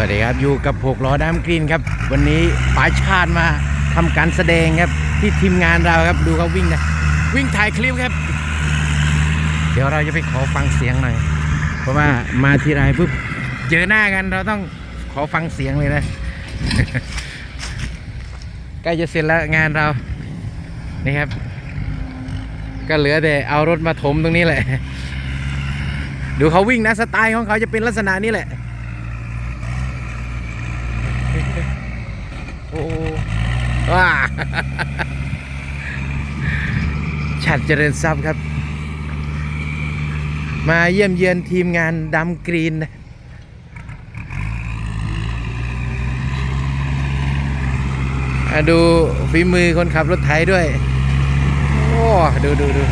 วัสดีครับอยู่กับหกล้อดามกรีนครับ วันนี้ป๋าชาติมาทำการแสดงครับที่ทีมงานเราครับดูเขาวิ่งนะวิ่งถ่ายคลิปครับ เดี๋ยวเราจะไปขอฟังเสียงหน่อย เพราะว่ามาทีไรปุ๊บเจอหน้ากันเราต้องขอฟังเสียงเลยนะใกล้จะเสร็จแล้วงานเรานี่ครับ ก็เหลือแต่เอารถมาถมตรงนี้แหละ ดูเขาวิ่งนะสไตล์ของเขาจะเป็นลักษณะนี้แหละ โอ้ ว้าชัดเจริญทรัพย์ครับ มาเยี่ยมเยือนทีมงานดำกรีนนะดูฝีมือคนขับรถไถด้วย โอ้ ดูดูดู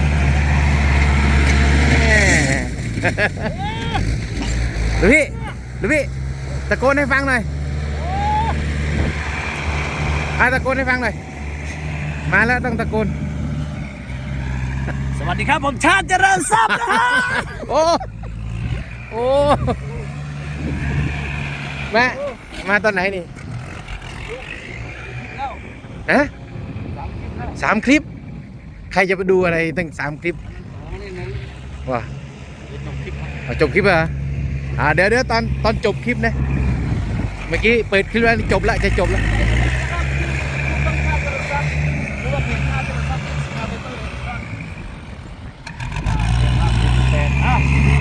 ดูพี่ดูพี่ ตะโกนให้ฟังหน่อย อาตะโกนให้ฟังหน่อย มาแล้วต้องตะโกน สวัสดีครับผมชาติเจริญทรัพย์นะฮะโอ้ โอ้ มา มาตอนไหนนี่ฮะสามคลิป ใครจะไปดูอะไรตั้งสามคลิปว้าเอาจบคลิปเหรออ่าเดี๋ยวเดี๋ยวตอนตอนจบคลิปนะ เมื่อกี้เปิดคลิปแล้วจบละจะจบละ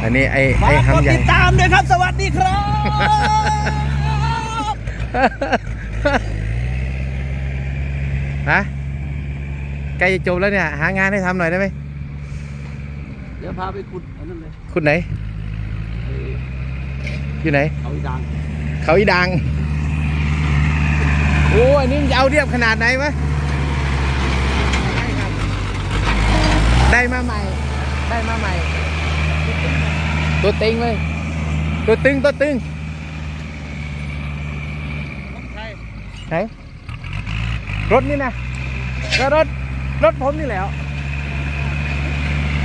อันนี้ไอ้ฝาไอ้กกดคำใหญ่ ติดตามด้วยครับ สวัสดีครับ ฮะใกล้จะจบแล้วเนี่ย หางานให้ทำหน่อยได้ไหมเดี๋ยวพาไปขุดอันนั้นเลยคุณไหนอยู่ไหน เขาอีดังเขาอีดัง โอ้อันนี้มันจะเอาเรียบขนาดไหนวะได้มาใหม่ ได้มาใหม่ ตัวตึงเลย ตัวตึงตัวตึงใช่ไหนรถนี่นะก็รถรถผมนี่แหล้ว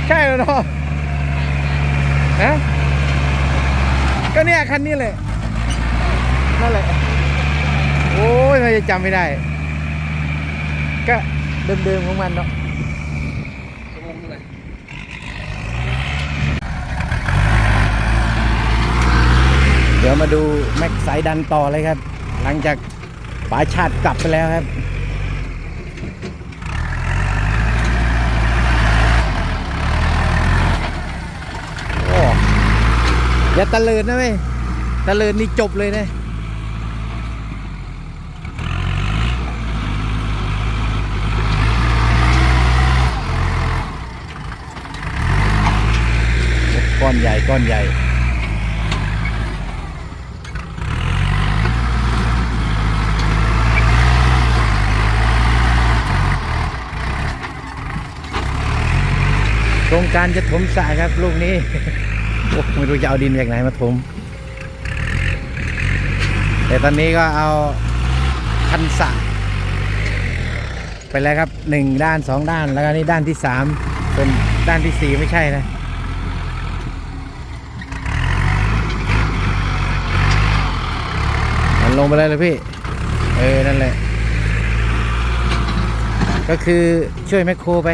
ใช่แล้วเนาะฮะก็เนี่ยคันนี้เลยนั่นแหละโอ้ยมันจะจำไม่ได้ ก็เดิมๆของมันเนาะ ชั่วโมงเท่าไหร่ เดี๋ยวมาดูแม็กสายดันต่อเลยครับ หลังจากป๋าชาติกลับไปแล้วครับโอ้อย่าตะเลินนะเว้ยตะเลินนี่จบเลยนะก้อนใหญ่ก้อนใหญ่ ครงการจะถมสระครับลูกนี้ไม่รู้จะเอาดินจากไหนมาถม แต่ตอนนี้ก็เอาคันสระไปแล้วครับหนึ่งด้านสองด้านแล้วก็นี่ด้านที่สามส่วนด้านที่สี่ไม่ใช่นะมันลงไปเลยเลยพี่ เออ นั่นแหละ ก็คือช่วยแมคโครไป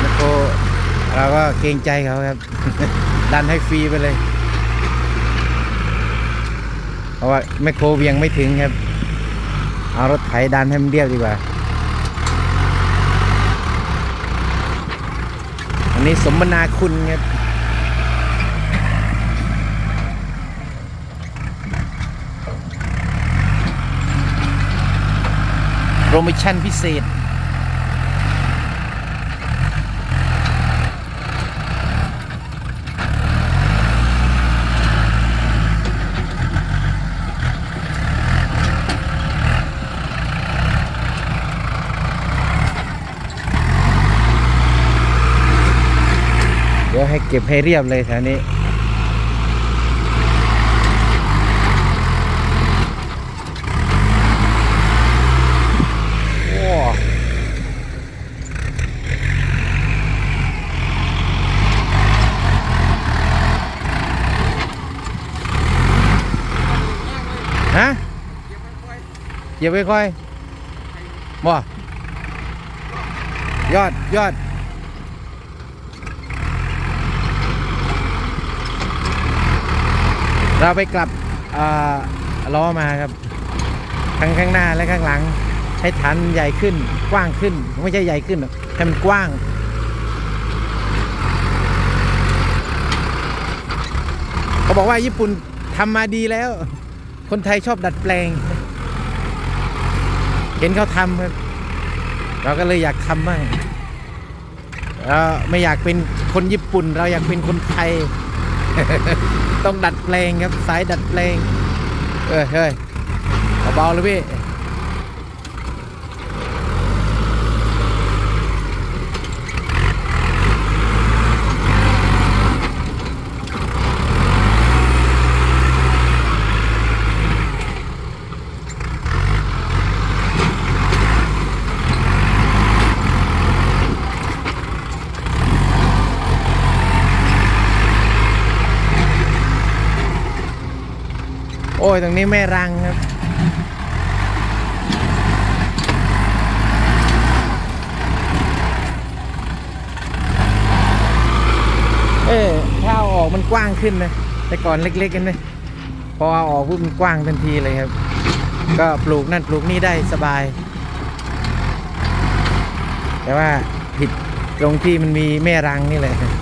แมคโคร เราก็เกรงใจเขาครับ ดันให้ฟรีไปเลย เพราะว่าแมคโครเวียงไม่ถึงครับ เอารถไถดันให้มันเรียบดีกว่า อันนี้สมนาคุณครับโปรโมชั่นพิเศษ ให้เก็บให้เรียบเลยแถวนี้ว้าฮะเหยียบไปค่อยบ่ยอดยอด เราไปกลับล้อมาครับข้งข้างหน้าและข้างหลัง ใช้ฐานใหญ่ขึ้น กว้างขึ้น ไม่ใช่ใหญ่ขึ้นหรอกให้มันกว้างเขาบอกว่าญี่ปุ่นทำมาดีแล้ว คนไทยชอบดัดแปลง เห็นเขาทำครับเราก็เลยอยากทำบ้างเราไม่อยากเป็นคนญี่ปุ่น เราอยากเป็นคนไทย ต้องดัดแปลงครับสายดัดแปลงเอ้ยเฮ้ยเบาๆเลยพี่ โอ้ย ตรงนี้แม่รังครับ เออถ้าเอาออกมันกว้างขึ้นนะ แต่ก่อนเล็กๆกันนะพอเอาออกปุ๊บมันกว้างทันทีเลยครับ ก็ปลูกนั่นปลูกนี่ได้สบาย แต่ว่าผิดตรงที่มันมีแม่รังนี่แหละ อะ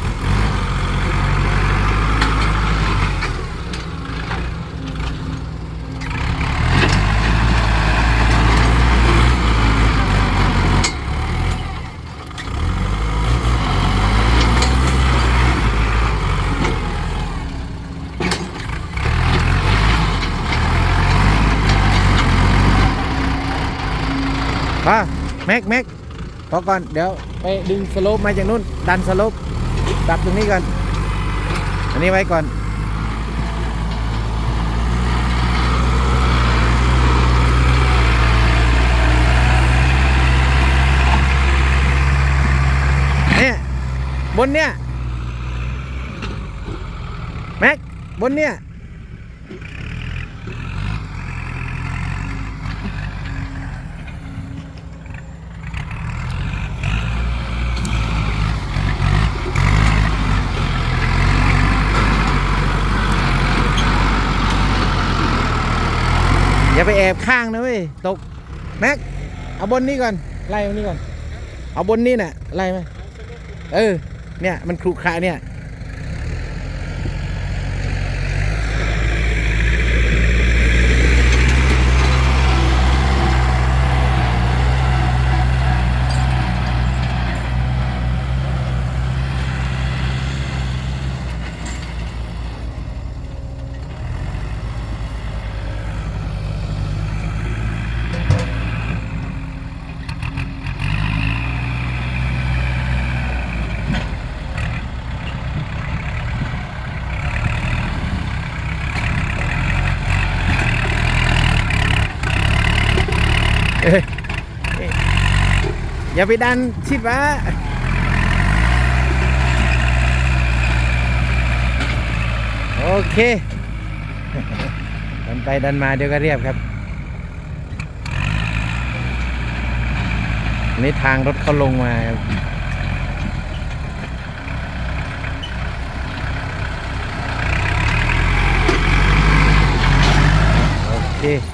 แม็กแม็กพอก่อนเดี๋ยวไปดึงสโลปมาจากนู้นดันสโลปดับตรงนี้ก่อน อันนี้ไว้ก่อนเนี่ยบนเนี่ยแม็กบนเนี่ย ไปแอบข้างนะเว้ยตกแม็กเอาบนนี้ก่อนไล่บนนี้ก่อน เอาบนนี้น่ะไล่ไหมเออเนี่ยมันครุขระเนี่ย เอย่าไปดันชิดวะโอเค ดันไปดันมาเดี๋ยวก็เรียบครับนี่ทางรถเขาลงมาครับโอเค